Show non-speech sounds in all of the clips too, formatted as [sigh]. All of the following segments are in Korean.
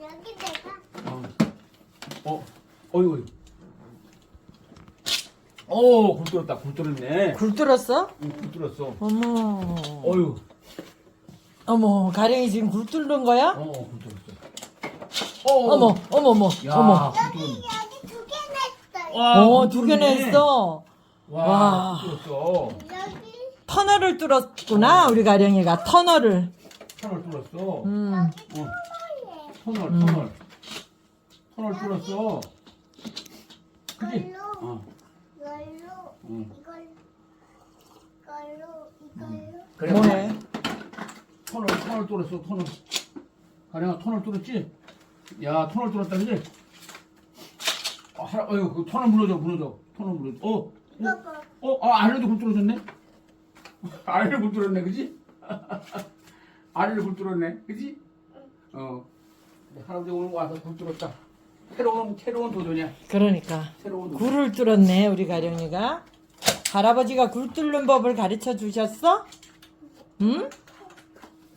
여기 내가 어, 어, 어이구. 오, 굴 뚫었다, 굴 뚫었네. 굴 뚫었어? 응, 굴 뚫었어. 어머. 어유, 어머, 가령이 지금 굴 뚫는 거야? 어, 굴 뚫었어. 어, 어머, 어머, 어머, 야, 어머. 굴 여기 뚫었네. 여기 두 개 냈어요. 와, 어, 굴 두 개나 뚫었네. 했어. 와, 와. 굴 뚫었어. 여기 터널을 뚫었구나, 우리 가령이가. 터널을. 터널 뚫었어. 음. 어, 토이에 터널, 음. 터널. 터널 뚫었어. 그지? 이걸로 어, 이걸로 응. 이걸 이걸로 이걸로 그래. 뭐해? 터널, 터널 뚫었어, 터널. 가령아, 터널 뚫었지? 야, 터널 뚫었다, 그지? 어, 하라, 어휴, 그 터널 무너져, 무너져. 터널 무너져. 어, 이거 어, 봐. 어, 아, 아래도 굴 뚫어졌네? [laughs] 아래를 굴 뚫었네, 그지? [laughs] 아래를 굴 뚫었네, 그지? 어. 할아버지 오늘 와서 굴 뚫었다. 새로운, 새로운 도전이야. 그러니까. 새로운 도전. 굴을 뚫었네, 우리 가령이가. 할아버지가 굴 뚫는 법을 가르쳐 주셨어? 응?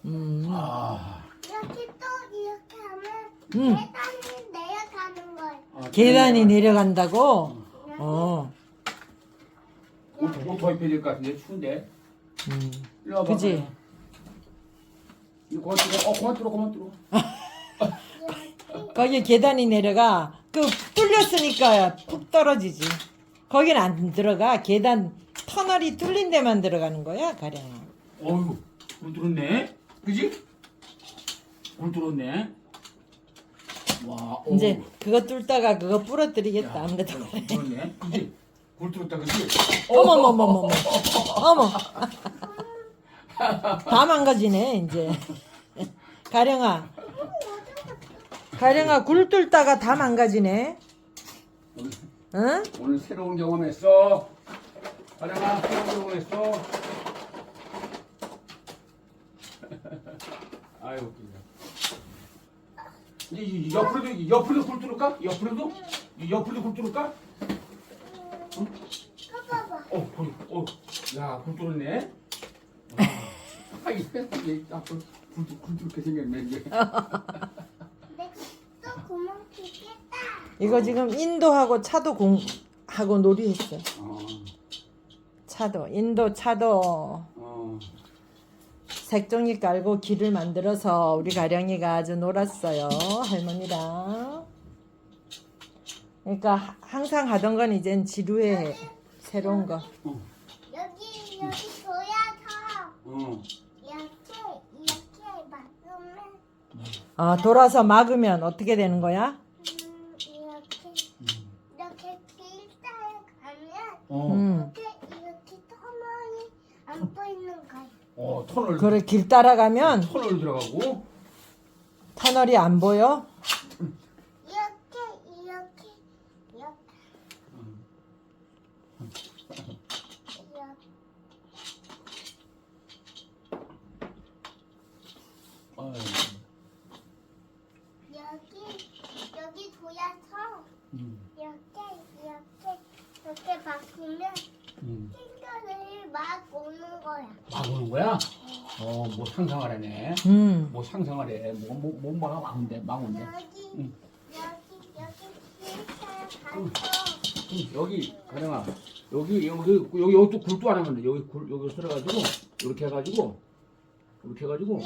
음. 아, 이렇게 또 이렇게 하면 음. 계단이 내려가는 거예요. 아, 계단이 내려간다고? 어. 옷, 옷더 입혀야 될 것 같은데, 추운데. 음. 일로 와봐. 그지? 이거 그만 뚫어. 어, 그만 뚫어, 그만 뚫어. 거기 계단이 내려가. 그 뚫렸으니까 푹 떨어지지. 거긴 안 들어가. 계단 터널이 뚫린 데만 들어가는 거야, 가령. 어휴, 굴 뚫었네? 그지? 굴 뚫었네? 와, 어우. 이제 그거 뚫다가 그거 부러뜨리겠다. 야, 아무래도. 굴 뚫었네? 그지? 굴 뚫었다, 그지? 어머머머머머. [laughs] 어머. [laughs] 다 망가지네, 이제. 가령아. 가령아, 굴 뚫다가 다 망가지네. 오늘, 응? 오늘 새로운 경험했어. 가령아, 새로운 경험했어. [laughs] 아유, 웃기네. 이제 이- 옆으로도, 옆으로도 굴 뚫을까? 옆으로도? 이 옆으로도 굴 뚫을까? 봐봐. 어, 굴, 어, 야, 굴 뚫었네? 아, 이게, [laughs] 이게, 앞으로 굴, 뚫- 굴 뚫게 생겼네, 이제. [laughs] 이거 지금 인도하고 차도 공, 하고 놀이했어. 어, 차도. 인도 차도. 어. 색종이 깔고 길을 만들어서 우리 가령이가 아주 놀았어요. 할머니랑. 그러니까 하- 항상 하던 건 이젠 지루해. 새로운 거. 여기 여기 돌아서 어. 이렇게 이렇게 막으면 아, 돌아서 막으면 어떻게 되는 거야? 어. 음. 이렇게 이렇게 터널이 안 보이는 거야. 어, 터널. 그래, 길 따라가면 터널 들어가고. 터널이 안 보여? 이렇게 이렇게 이렇게 이렇게 아유, 여기 여기 돌아서 음, 이렇게 이렇게 이렇게 바꾸면 음. 핑크를 막 오는 거야. 막 오는 거야? 어, 뭐 상상하라네. 음. 뭐 상상하래. 뭐, 뭐, 뭐, 뭐가 막 온대, 막 온대. 여기 응. 응. 가령아. 여기, 여기, 여기, 여기 또 굴도 안 하면 돼. 여기 굴, 여기 쓸어가지고, 이렇게 해가지고, 이렇게 해가지고,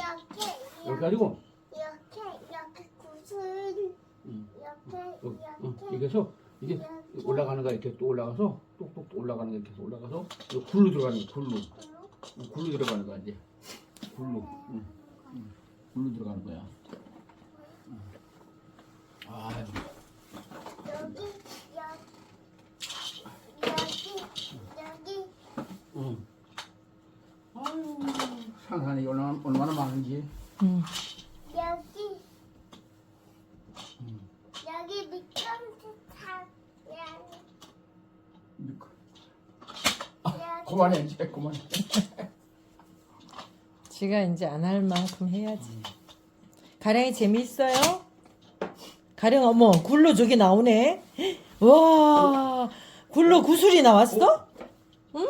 이렇게 해가지고, 이렇게 이렇게 어, 해서, 이게 올라가는 거 이렇게 또 올라가서, 똑똑 올라가는 거 이렇게 해서 올라가서, 굴로 들어가는 거야, 굴로. 굴로 들어가는 거야, 이제. 굴로. 응. 응. 굴로 들어가는 거야. 응. 아유. 여기 여기 여기 여기 응. 아유. 상상이 얼마나, 얼마나 많은지. 음. 여기 응. 여기 미끄럼틀 타면 이거. 여기 그만해, 이제. 그만해. 지가 이제 안 할 만큼 해야지. 가령이 재미있어요? 가령 어머 굴로 저기 나오네. 와 굴로 구슬이 나왔어? 음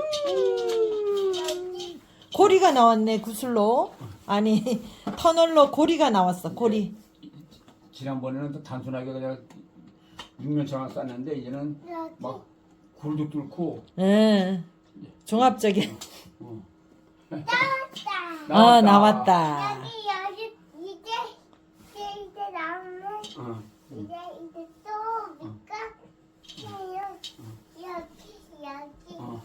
고리가 나왔네 구슬로. 아니 터널로 고리가 나왔어 고리. 지난번에는 또 단순하게 그냥 육면차만 쌌는데 이제는 막 굴도 뚫고 예. 종합적인. 어. 아, 나왔다. 여기 여기 이제 이제 이제 나오면 어. 이제 이제 또 밑가 해요. 여기 여기 어.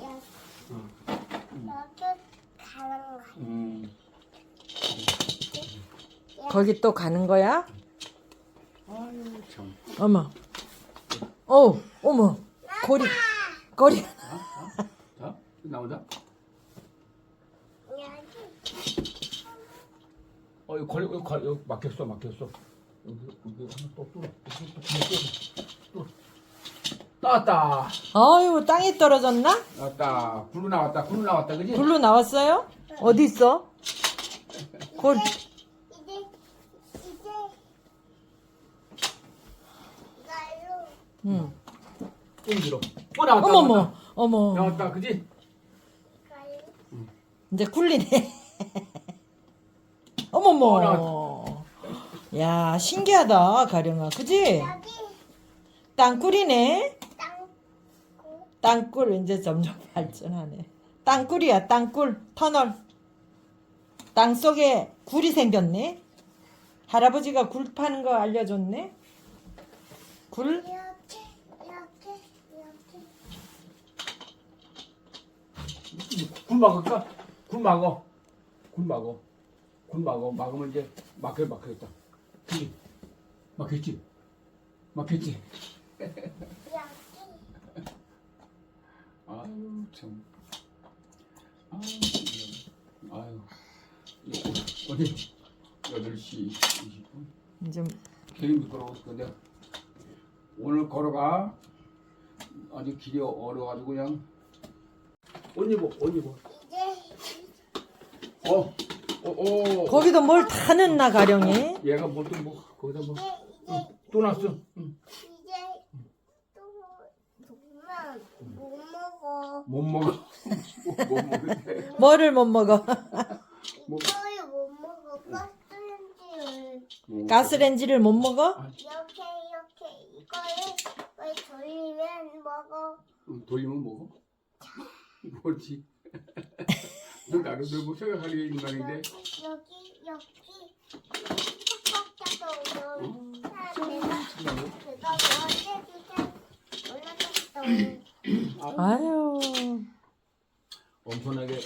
여기 어. 여기 가는 거야. 음. 거기 또 가는 거야? 아유 참. 어머. 어, 어머. 고리. 고리. 자 나오자. 여기 어 이거 걸려 이거 걸려 여기 막혔어 막혔어. 여기 여기 하나 또 뚫어. 여기 또 뚫어. 뚫어. 나왔다. 아유, 땅에 떨어졌나? 나왔다. 굴로 나왔다. 굴로 나왔다. 그지? 불로 나왔어요? 어디 있어? 고리. 이제 이제 이걸로 응. 땡기로. 어 나왔다. 어머머. 나왔다. 어머. 나왔다. 그지? 이제 굴리네. [laughs] 어머머. 야, 신기하다, 가령아. 그지? 여기 땅굴이네. 땅 땅굴 이제 점점 [laughs] 발전하네. 땅굴이야, 땅굴. 터널. 땅 속에 굴이 생겼네. 할아버지가 굴 파는 거 알려줬네. 굴? 이렇게 이렇게 이렇게 굴 막을까? 굴 막어. 굴 막어. 굴 막어. 막으면 이제 막혀 막혀있다. 그지? 막혔지? 막혔지? 아유 참. 아유 참. 아유. 어디? 8시 20분. 이제 괜히 미끄러워 근데 오늘 걸어가 아주 길이 어려가지고 그냥 옷 입어 옷 입어 어, 어, 어. 거기도 뭘 타는 나 가령이. 얘가 뭐또 뭐 거기다 이제 뭐 이제 또 났어 응. 이제 또 보면 못 먹어. 못 먹어 [laughs] 못 먹는데 뭐를 못 먹어? 뭐. 이거를 못 먹어. 가스렌지를 뭐. 가스렌지를 못 먹어? 이렇게 이렇게 이거를 왜 돌리면 먹어. 응, 돌리면 먹어 [laughs] 뭐지 너 나름대로 뭐 생각하는 게 인간인데 여기 여기 내가. 아유. 엄청나게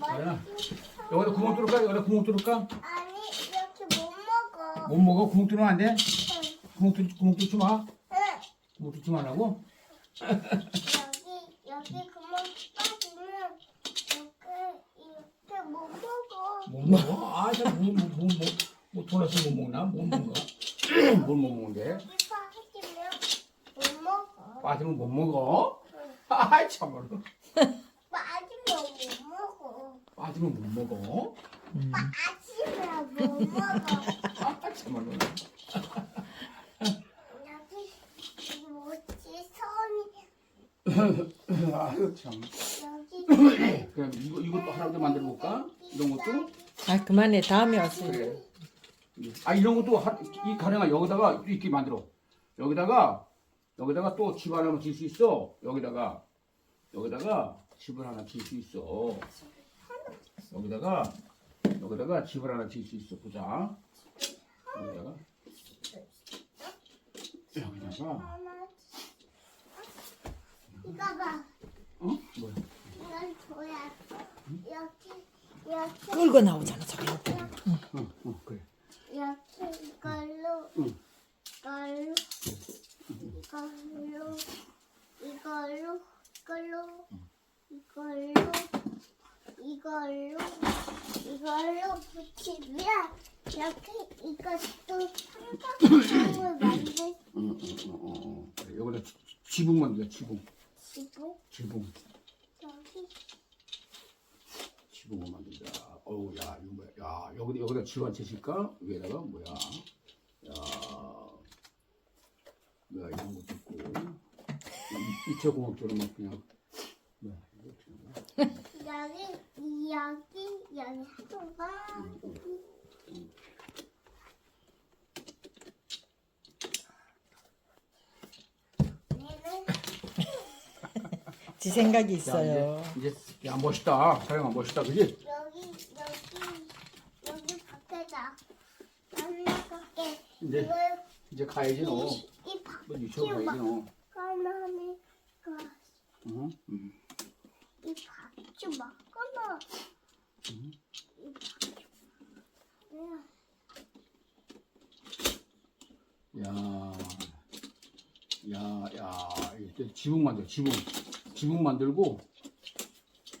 아연아 여기다 구멍 뚫을까 여기다 구멍 뚫을까 아니 이렇게 못 먹어. 못 먹어 구멍 뚫으면 안 돼 응. 구멍 뚫 구멍 뚫지 마 응. 구멍 뚫지 말라고 여기 여기 구멍 빠지면 이렇게 이렇게 못 먹어. 못 먹어? 아, 아참뭐뭐뭐뭐 돈없이 못 먹나 못 먹어 [clears throat] 뭘 못 먹는데 빠지면 못 먹어. 빠지면 못 먹어 아이 참말로 빠지면 못 먹어. 빠지면 못 먹어 빠지면 못 먹어. 아 참말로 여기 뭐지 선이 아유 참 여기 그럼 이거 이것도 하나도 만들어 볼까 이런 것도 아, 그만해. 다음에 왔어. 그래. 아 이런 것도 하, 이 가령아 여기다가 이렇게 만들어. 여기다가 여기다가 또 집 하나 질 수 있어. 여기다가 여기다가 집을 하나 질 수 있어. 여기다가 여기다가 집을 하나 질 수 있어. 보자. 여기다가. 여기다가. 하나 이거 봐. 어? 뭐야? 이건 줘야 이렇게 이렇게 끌고 나오잖아, 저기. 응, 응. 그래. 이렇게 이걸로 응. 이걸로 이걸로 이걸로 이걸로 이걸로 이걸로 이걸로 붙이면 이렇게 이것도 삼각형을 만들 응 응 응응 그래 여기다 지- 지붕 만들자 지붕. 수고 지붕 여기 지붕을 만들자. 어우, 야, 이거 뭐야? 야, 여기 여기다 집한채 칠까? 위에다가 뭐야? 야, 뭐야 이런 것도 있고. 이- 이체 공학적으로 막 그냥 뭐야 이거 어떻게 하는 거야? 여기 여기 여기 하도가 지 생각이 자, 있어요. 이제, 이제 야 멋있다. 가령아 멋있다, 그지? 여기 여기 여기 밖에다 나는 갈게 이제 이거 이제 가야지 너. 이, 이너 유치원 가야지 너. 막아내가 응? 응. 이 바퀴 막아놔 응. 이 내가 야, 야, 야, 이제 지붕 만들, 지붕, 지붕 만들고,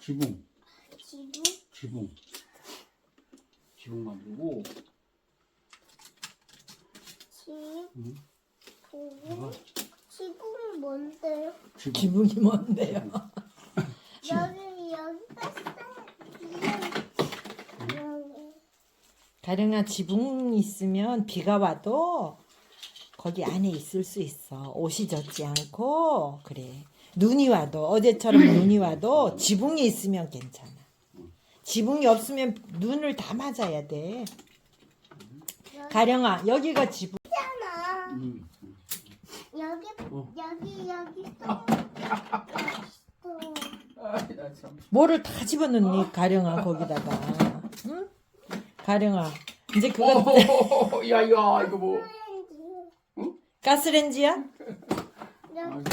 지붕, 지금 지붕, 지붕 만들고, 지금 응? 보고 지금은 뭔데요? 지붕. 기분이 뭔데요? [laughs] 여기 여기가 쌀 여기 가령아 지붕 있으면 비가 와도 거기 안에 있을 수 있어. 옷이 젖지 않고 그래. 눈이 와도 어제처럼 눈이 와도 지붕이 있으면 괜찮아. 지붕이 없으면 눈을 다 맞아야 돼. 가령아 여기가 지붕. 있잖아 응. 여기 어. 여기 여기 또 여기 또 아, 나 참. 뭐를 다 집어넣니 가령아 거기다가. 응? 가령아 이제 그거 오, 야, 야, 이거 뭐? 가스렌지야? 여기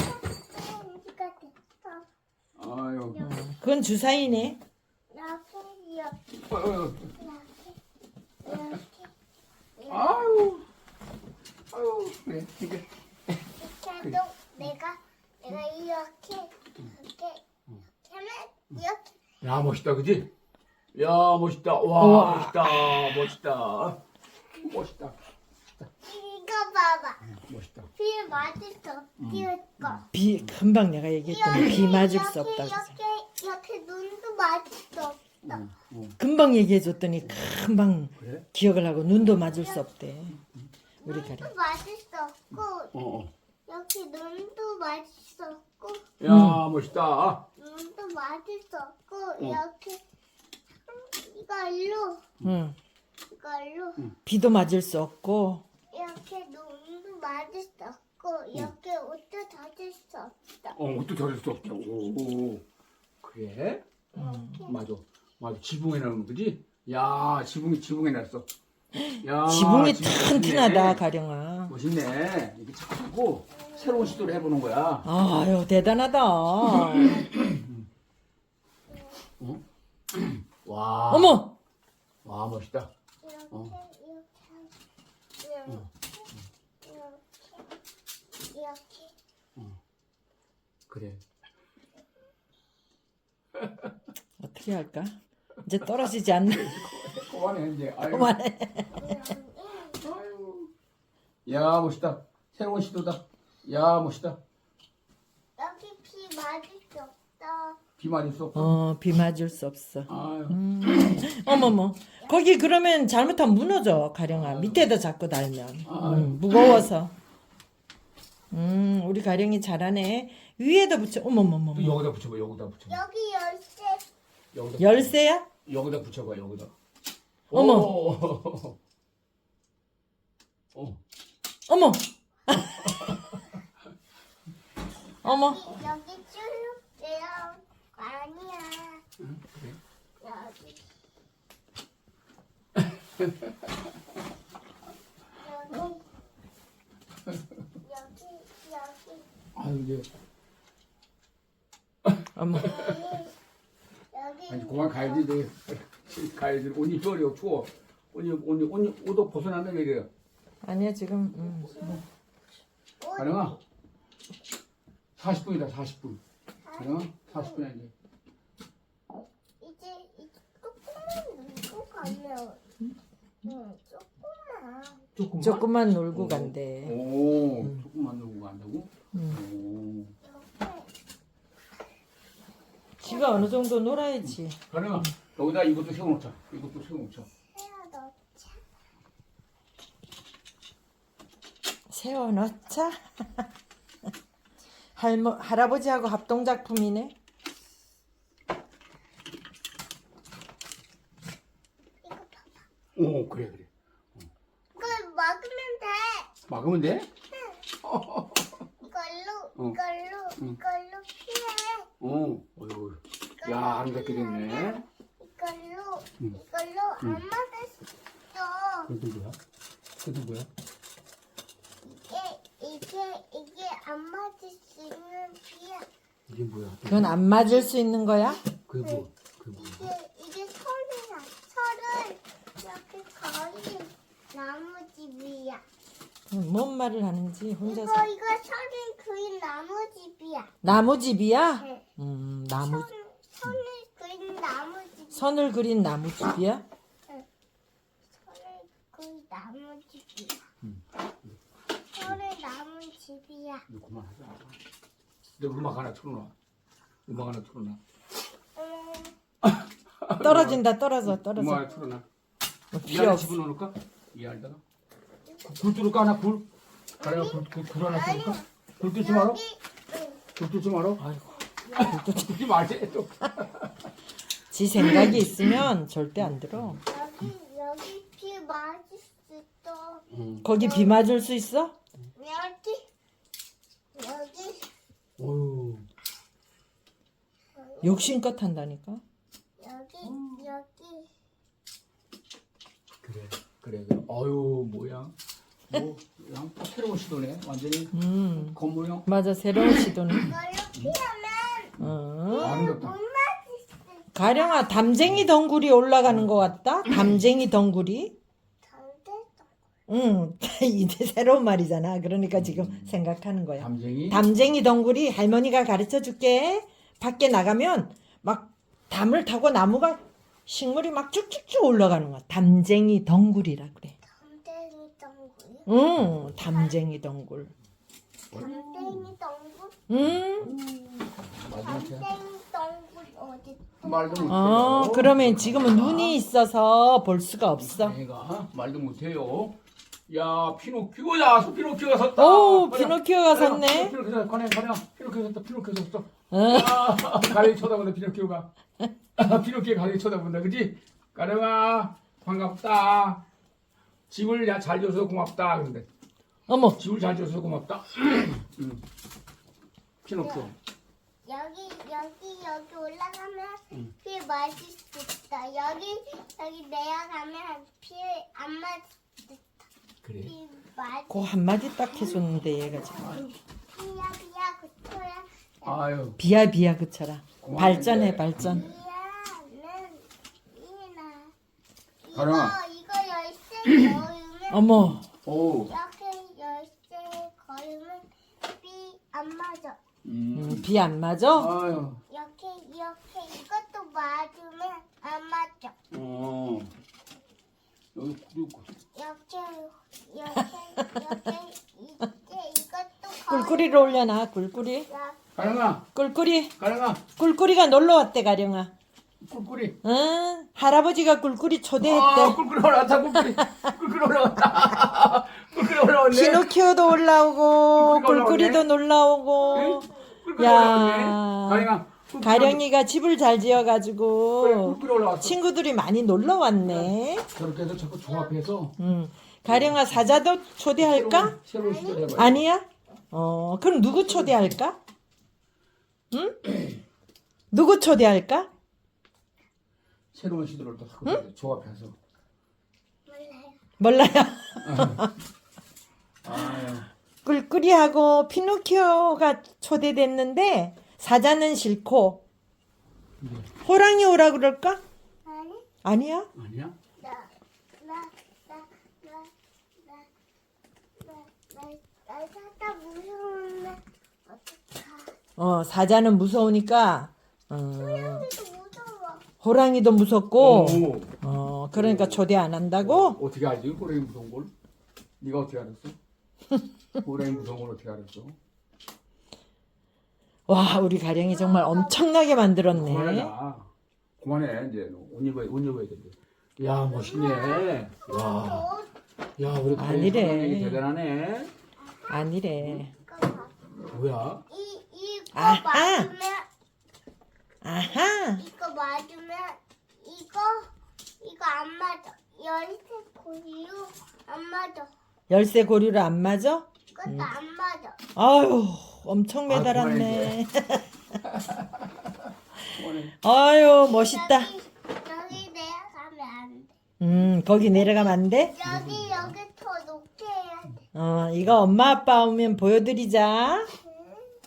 아유, 응, 그건 주사위네. 어, 여기 여기 아유, 아유, 그래, 이게. 이렇게도 내가 내가 이렇게 이렇게 하면 이렇게 야, 멋있다, 그지? 야, 멋있다. 와, 우와. 멋있다, 멋있다, 멋있다, 이거 봐봐 멋있다. 비 맞을 수 없으니까 비 금방 내가 얘기했더니 비 맞을 수 없다. 그래서. 이렇게 이렇게 눈도 맞을 수 없다 응, 응. 금방 얘기해줬더니 금방 그래? 기억을 하고 눈도 맞을 수 없대. 우리 가령. 눈도 맞을 수 없고 어, 어. 이렇게 눈도 맞을 수 없고 야, 멋있다. 눈도 맞을 수 없고 이렇게 이걸로 응. 이걸로 비도 맞을 수 없고 이렇게 눈도 맞을 수 없고 이렇게 옷도 젖을 수 없다 어, 옷도 젖을 수 없죠. 오, 오. 그래? 맞아. 맞아. 지붕에 넣는 거지? 야, 지붕이 지붕에 났어. 야, 지붕이 튼튼하다 멋있네. 가령아. 멋있네. 이렇게 착하고 새로운 시도를 해보는 거야. 아유 대단하다. [clears throat] 와. 어머 와, 멋있다. 이렇게 어. 이렇게 이렇게 이렇게 그래. [laughs] 어떻게 할까? 이제 떨어지지 않나? [laughs] 그만해 이제. 아유. 그만해. 아유. 야, 멋있다. 새로운 시도다. 야, 멋있다. 여기 비 맞을 수 없다 비 맞을 수 없어. 어, 비 맞을 수 없어. 아유. 음. 어머머. 거기 그러면 잘못하면 무너져, 가령아. 밑에다 잡고 달면. 음, 무거워서. 음, 우리 가령이 잘하네. 위에다 붙여. 어머머머. 또 여기다 붙여봐. 여기다 붙여봐. 여기 열쇠 여기다. 열쇠야? 여기다 붙여봐. 여기다. 어머. 오. [laughs] 어. 어머. [laughs] 어머. 여기 쭉 내려온 거 아니야. 응, 그래. 여기. 여기 여기 여기 아유 이제. 여기. 아니 그만 가야지 이제 가야지 옷이 더려 추워. 옷이 옷이 옷이 옷도 벗어나는 게 이래요. 아니야, 지금. 음. 가령아? 40분이다 40분. 가령아 40분이야 이제 조금만 누고 가면 응 조금만. 조금만? 조금만 놀고 간대. 오 조금만 놀고 간다고? 음. 오 이렇게. 지가 어느 정도 놀아야지. 가령아 여기다 이것도 세워놓자. 이것도 세워놓자. 해야 넣자. 세워 넣자. 할머 할아버지하고 합동 작품이네. 이거 봐봐 오 그래 그래 이걸 막으면 돼? 이걸로 어. 이걸로 응. 이걸로 피해 어, 어이구. 야, 아름답게 됐네. 이걸로 응. 이걸로 응. 안 맞았어. 그것도 뭐야? 그것도 뭐야? 이게 이게 이게 안 맞을 수 있는 비야. 이게 뭐야? 그건 안 맞을 수 있는 거야? 그게 뭐? 그게 뭐야? 이게 이게 설이야. 설을 여기 거의 나무집이야. 뭔 말을 하는지 혼자서. 이거 이거 설을 그린 나무집이야. 나무집이야? 네. 음, 나무, 선 선을 그린 나무집. 선을 그린 나무집이야? 설을 그린 나무집이야. 응. 설을 나무집이야. 이거 그만하자. 내 음악 하나 틀어놔. 음악 하나 틀어놔. 음, [laughs] 떨어진다, 떨어져, 음악 떨어져. 하나 틀어놔. 이 필요 안에 없어. 집어넣을까? 이 안에다가? 굴- 굴 뚫을까 하나 굴? 가려가 굴, 굴, 굴 하나 뚫을까? 굴 뚫지 응. 굴 뚫지 마라? 아이고. 굴 뚫지 말지 또. 지 생각이 있으면 절대 안 들어. 여기 여기 비 맞을 수 있어. 응. 거기 비 맞을 수 있어? 여기 여기 어휴. 욕심껏 한다니까. 여기 여기 그래, 그래, 그래. 어휴, 뭐야? 뭐, 또 새로운 시도네. 완전히 음, 겉모형. 맞아, 새로운. 이렇게 하면 어. 아름답다. 가령아, 담쟁이 덩굴이 올라가는 것 같다? 담쟁이 덩굴이? 잘됐어. 응, [laughs] 이제 새로운 말이잖아. 그러니까 지금 생각하는 거야. 담쟁이. 담쟁이 덩굴이 할머니가 가르쳐 줄게. 밖에 나가면 막 담을 타고 나무가 식물이 막 쭉쭉쭉 올라가는 거야. 담쟁이 덩굴이라 그래. 담땡이 덩굴. 응, 담쟁이 덩굴. 담땡이 덩굴. 응. 담땡이 덩굴 어디? 말도 못해요. 어, 그러면 지금은 눈이 있어서 볼 수가 없어. 얘가 말도 못해요. 야, 피노키오야, 소 피노키오가 섰다. 오, 피노키오가 섰네. 피노키오 가령, 가령, 피노키오 섰다. 피노키오 섰어. 어. 아, 가령이 쳐다본다. 피노키오가. [laughs] 피노키오 가령이 쳐다본다. 그지? 가령아, 반갑다. 집을 야, 잘 줘서 고맙다. 근데 어머, 집을 잘 줘서 고맙다. 응. [clears throat] 피노키오. 여기 여기 여기 올라가면 맞을 수 있어. 여기 여기 내려가면 맞을 수 있어. 그래. 비 맞. 그 한마디 딱 해줬는데 얘가 지금. 비야 비야 그토야. 아유, 비야 비야 그쳐라. 고마운데. 발전해 발전. 비야는 이나. 가령아. 이거 어머, 오. 이렇게 열쇠 걸으면 비안 맞아. 음. 음, 비 안 맞아? 아유. 이렇게 이렇게 이것도 맞으면 안 맞아. 어. 여기 그리고 이렇게 이렇게 이렇게 이제 이것도 꿀꿀이를 올려놔 꿀꿀이. 야, 가령아, 꿀꿀이. 가령아, 꿀꿀이가 놀러 왔대 가령아. 꿀꿀이. 응? 할아버지가 꿀꿀이 아, 초대했대. 꿀꿀이 올라왔다, 꿀꿀이. 꿀꿀이 올라왔다. [laughs] 꿀꿀이 올라왔네. 피노키오도 올라오고 꿀꿀이가 꿀꿀이도. 놀라오고. 꿀꿀이 야. 올라왔네. 가령아, 꿀꿀이 가령이가 집을 잘 그래, 지어가지고 꿀꿀이 올라왔어. 친구들이 많이 놀러 왔네. 저렇게 해서 자꾸 조합해서 응. 가령아 사자도 초대할까? 새로운 시도를 해봐요. 아니야? 어, 그럼 누구 초대할까? 응? 누구 초대할까? 새로운 시도를 또 하고 조합해서. 몰라요. 몰라요. 아유. 꿀꿀이하고 피노키오가 초대됐는데 사자는 싫고 네. 호랑이 오라 그럴까? 아니 아니야? 아니야? 나 나 나 나 나나 사다 무서우면 어떡하? 어, 사자는 무서우니까 어, 호랑이도. 호랑이도 무섭고 오. 어, 그러니까 초대 안 한다고? 어떻게 알지? 호랑이 무서운 걸? 네가 어떻게 알았어? [laughs] 호랑이 무서운 걸 어떻게 알았어? 와, 우리 가령이 정말 엄청나게 만들었네. 그만하자. 그만해 이제 옷 입어야 옷 입어야 돼. 야 멋있네. 와. 야 우리 가령이 아니래. 대단하네. 아니래. 뭐야? 이 이거 아하. 맞으면 아하. 이거 맞으면 이거 이거 안 맞아. 열쇠 고리로 안 맞아. 열쇠 고리로 안 맞아? 이것도 안 맞아. 아유, 엄청 아, 매달았네. [laughs] 아유 멋있다. 여기, 여기 내려가면 안 돼. 음 거기 내려가면 안 돼? 여기 여기 더 높게 해야 돼. 어 이거 엄마 아빠 오면 보여드리자.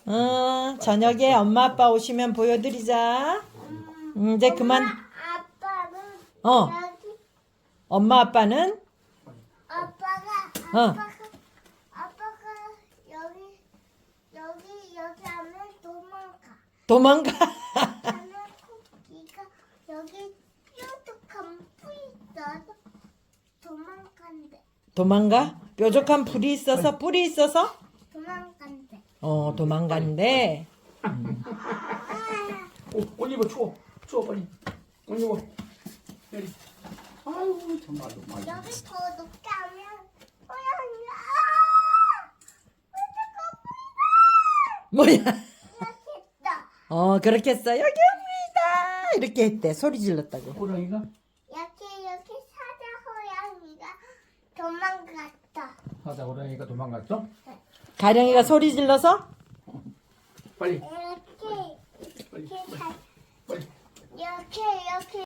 어 저녁에 엄마 아빠 오시면 보여드리자. 음, 이제 그만. 엄마, 아빠는 어 여기 엄마 아빠는 아빠가 어. 아빠가 아빠가 여기 여기 여기 하면 도망가. 도망가. 하면 코끼가 여기 뾰족한 풀이 있어서 도망간대. 도망가? 뾰족한 불이 있어서 뿔이 있어서. 어 도망간대. 오, 옷 입어 추워. 추워 빨리. 옷 입어. 내리. 아유 정말 정말. 여기 더 높게 하면 고양이가 아! 뭐야? [laughs] 이렇게 했다. 어 그렇게 했어. 여기 옵니다. 이렇게 했대. 소리 질렀다고. 호랑이가 이렇게 이렇게 사자 고양이가 도망갔다. 사자 호랑이가 도망갔어? 가령이가 소리 질러서? 빨리. 이렇게 이렇게 사- 빨리. 이렇게 이렇게